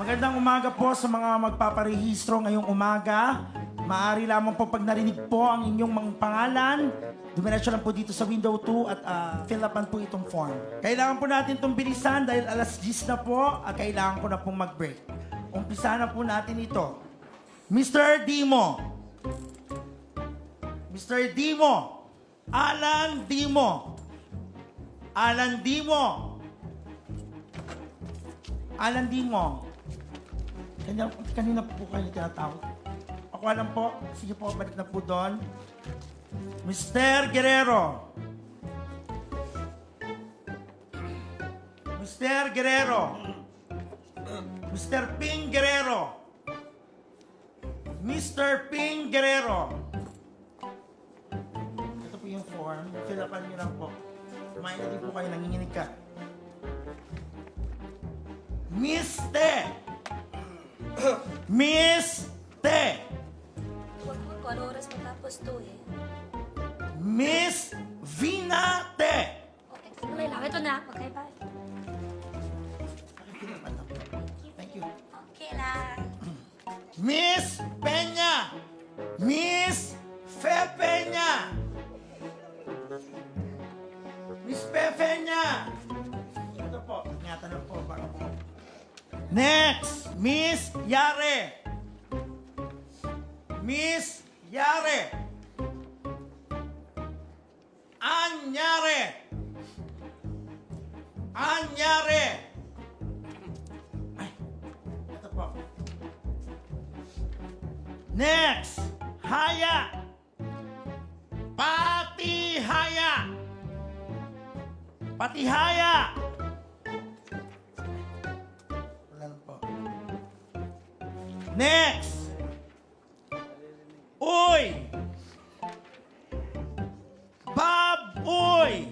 Magandang umaga po sa mga magpaparehistro ngayong umaga. Maaari lamang po pag narinig po ang inyong mga pangalan, dumiretso lang po dito sa window 2 at ah, fill upan po itong form. Kailangan po natin itong bilisan dahil alas 10 na po at kailangan ko na pong mag-break. Umpisa na po natin ito. Mr. Dimo. Mr. Dimo. Alan Dimo. Alan Dimo. Alan Dimo. Kanina, kanina po kayo tinatawag. Ako alam po. Sige po, balik na po doon. Mr. Guerrero. Mr. Guerrero. Mr. Ping Guerrero. Mr. Ping Guerrero. Ito po yung form. Fill upan niyo lang po. Kumain na din po kayo, nanginginig ka. Te! Miss Te! Huwag mo kung ano oras matapos to eh. Miss Vinate! Okay, tuloy lang. Ito na. Okay, bye. Thank you. Okay lang. Miss Peña! Miss Fe Peña! Miss Fe Peña! Ito po, ingatan po. Baka po. Next, Miss Yare! Miss Yare! Anyare! Anyare! Ay, ito po. Next, Haya. Pati Haya. Pati Haya. Next. Uy. Baboy.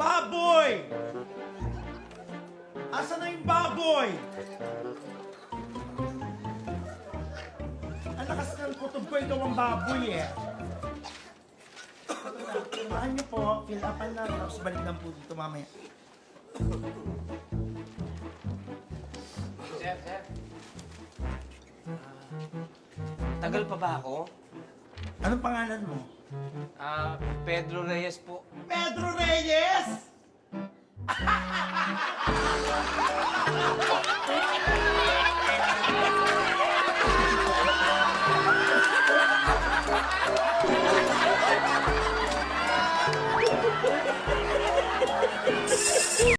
Baboy. Asa na yung baboy? Ang lakas ng kutob ko, ikaw ang baboy eh. Tumahan niyo po, fill upan na, tapos balik lang po dito mamaya. Sir, sir. Tagal pa ba ako? Anong pangalan mo? Ah, Pedro Reyes po. Pedro Reyes!